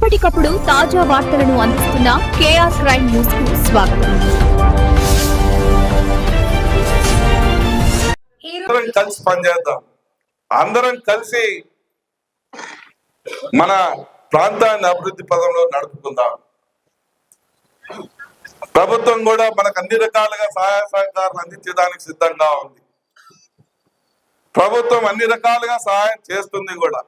ఎప్పటికప్పుడు తాజా వార్తలను అందిస్తున్న కేఆర్ క్రైమ్ న్యూస్కు స్వాగతం. అందరం కలిసి పనిచేద్దాం. అందరం కలిసి మన ప్రాంతాన్ని అభివృద్ధి పదంలో నడుపుకుందాం. ప్రభుత్వం కూడా మనకు అన్ని రకాలుగా సహాయ సహకారాలు అందించడానికి సిద్ధంగా ఉంది. ప్రభుత్వం అన్ని రకాలుగా సహాయం చేస్తుంది కూడా.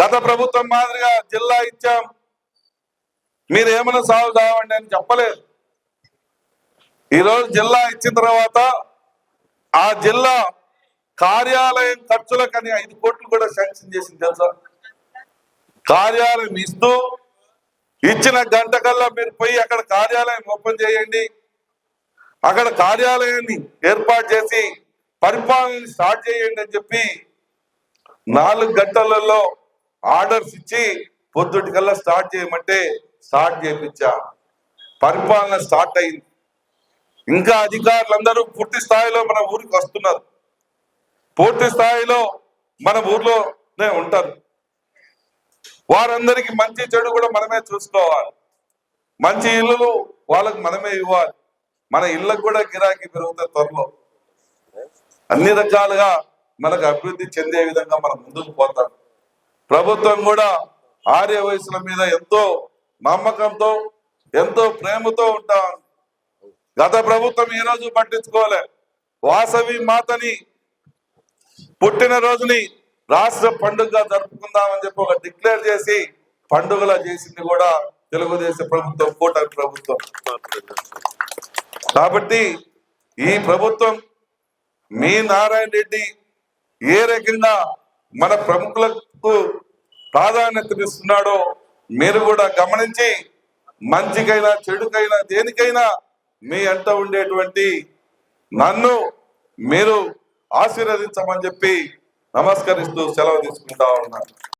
గత ప్రభుత్వం మాదిరిగా జిల్లా ఇచ్చాం. మీరు ఏమైనా సాగు కావండి అని చెప్పలేదు. ఈరోజు జిల్లా ఇచ్చిన తర్వాత ఆ జిల్లా కార్యాలయం ఖర్చులకని ఐదు కోట్లు కూడా శాంక్షన్ చేసింది తెలుసా? కార్యాలయం ఇస్తూ ఇచ్చిన గంట కల్లా మీరు పోయి అక్కడ కార్యాలయం ఓపెన్ చేయండి. అక్కడ కార్యాలయాన్ని ఏర్పాటు చేసి పరిపాలన స్టార్ట్ చేయండి అని చెప్పి నాలుగు గంటలలో ఆర్డర్స్ ఇచ్చి పొద్దుటి కల్లా స్టార్ట్ చేయమంటే స్టార్ట్ చేయించా. పరిపాలన స్టార్ట్ అయింది. ఇంకా అధికారులందరూ పూర్తి స్థాయిలో మన ఊరికి వస్తున్నారు. పూర్తి స్థాయిలో మన ఊర్లోనే ఉంటారు. వారందరికీ మంచి చెడు కూడా మనమే చూసుకోవాలి. మంచి ఇల్లు వాళ్ళకు మనమే ఇవ్వాలి. మన ఇళ్ళకు కూడా గిరాకీ పెరుగుతుంది త్వరలో. అన్ని రకాలుగా మనకు అభివృద్ధి చెందే విధంగా మనం ముందుకు పోతాం. ప్రభుత్వం కూడా ఆర్య వయసుల మీద ఎంతో నమ్మకంతో ఎంతో ప్రేమతో ఉంటాం గత ప్రభుత్వం ఈ రోజు పట్టించుకోలే. వాసవి మాతని పుట్టిన రోజుని రాష్ట్ర పండుగగా జరుపుకుందామని చెప్పి ఒక డిక్లేర్ చేసి పండుగలా చేసింది కూడా తెలుగుదేశం ప్రభుత్వం కూటమి ప్రభుత్వం. కాబట్టి ఈ ప్రభుత్వం మీ నారాయణ రెడ్డి ఏ రకంగా మన ప్రముఖులకు ప్రాధాన్యతనిస్తున్నాడో మీరు కూడా గమనించి మంచికైనా చెడుకైనా దేనికైనా మీ అంట ఉండేటువంటి నన్ను మీరు ఆశీర్వదించమని చెప్పి నమస్కరిస్తూ సెలవు తీసుకుంటా ఉన్నాను.